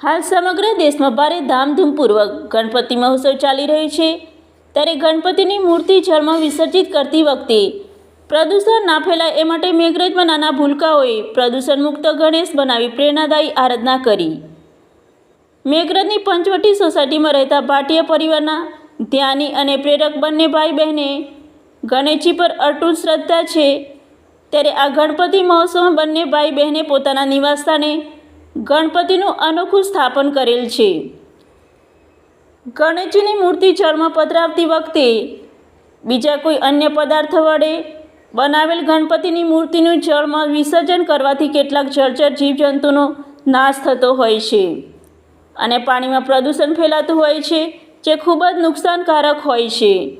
હાલ સમગ્ર દેશમાં ભારે ધામધૂમપૂર્વક ગણપતિ મહોત્સવ ચાલી રહ્યો છે. ત્યારે ગણપતિની મૂર્તિ જળમાં વિસર્જિત કરતી વખતે પ્રદૂષણ ના ફેલાય એ માટે મેઘરજમાં નાના ભૂલકાઓએ પ્રદૂષણ મુક્ત ગણેશ બનાવી પ્રેરણાદાયી આરાધના કરી. મેઘરજની પંચવટી સોસાયટીમાં રહેતા ભાટિયા પરિવારના ધ્યાની અને પ્રેરક બંને ભાઈ બહેને ગણેશજી પર અટૂટ શ્રદ્ધા છે. ત્યારે આ ગણપતિ મહોત્સવમાં બંને ભાઈ બહેને પોતાના નિવાસસ્થાને ગણપતિનું અનોખું સ્થાપન કરેલ છે. ગણેશજીની મૂર્તિ જળમાં પધરાવતી વખતે બીજા કોઈ અન્ય પદાર્થ વડે બનાવેલ ગણપતિની મૂર્તિનું જળમાં વિસર્જન કરવાથી કેટલાક જળચર જીવજંતુનો નાશ થતો હોય છે અને પાણીમાં પ્રદૂષણ ફેલાતું હોય છે, જે ખૂબ જ નુકસાનકારક હોય છે.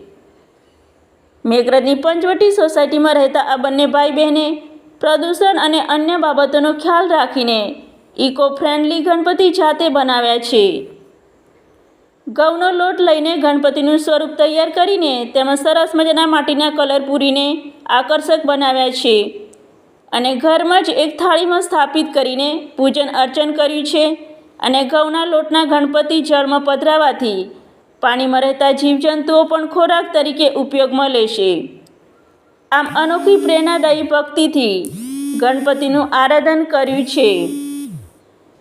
મેઘરજની પંચવટી સોસાયટીમાં રહેતા આ બંને ભાઈ બહેને પ્રદૂષણ અને અન્ય બાબતોનો ખ્યાલ રાખીને ઇકો ફ્રેન્ડલી ગણપતિ જાતે બનાવ્યા છે. ઘઉંનો લોટ લઈને ગણપતિનું સ્વરૂપ તૈયાર કરીને તેમાં સરસ મજાના માટીના કલર પૂરીને આકર્ષક બનાવ્યા છે અને ઘરમાં જ એક થાળીમાં સ્થાપિત કરીને પૂજન અર્ચન કર્યું છે અને ઘઉંના લોટના ગણપતિ જળમાં પધરાવાથી પાણીમાં રહેતા જીવજંતુઓ પણ ખોરાક તરીકે ઉપયોગમાં લેશે. આમ અનોખી પ્રેરણાદાયી ભક્તિથી ગણપતિનું આરાધન કર્યું છે.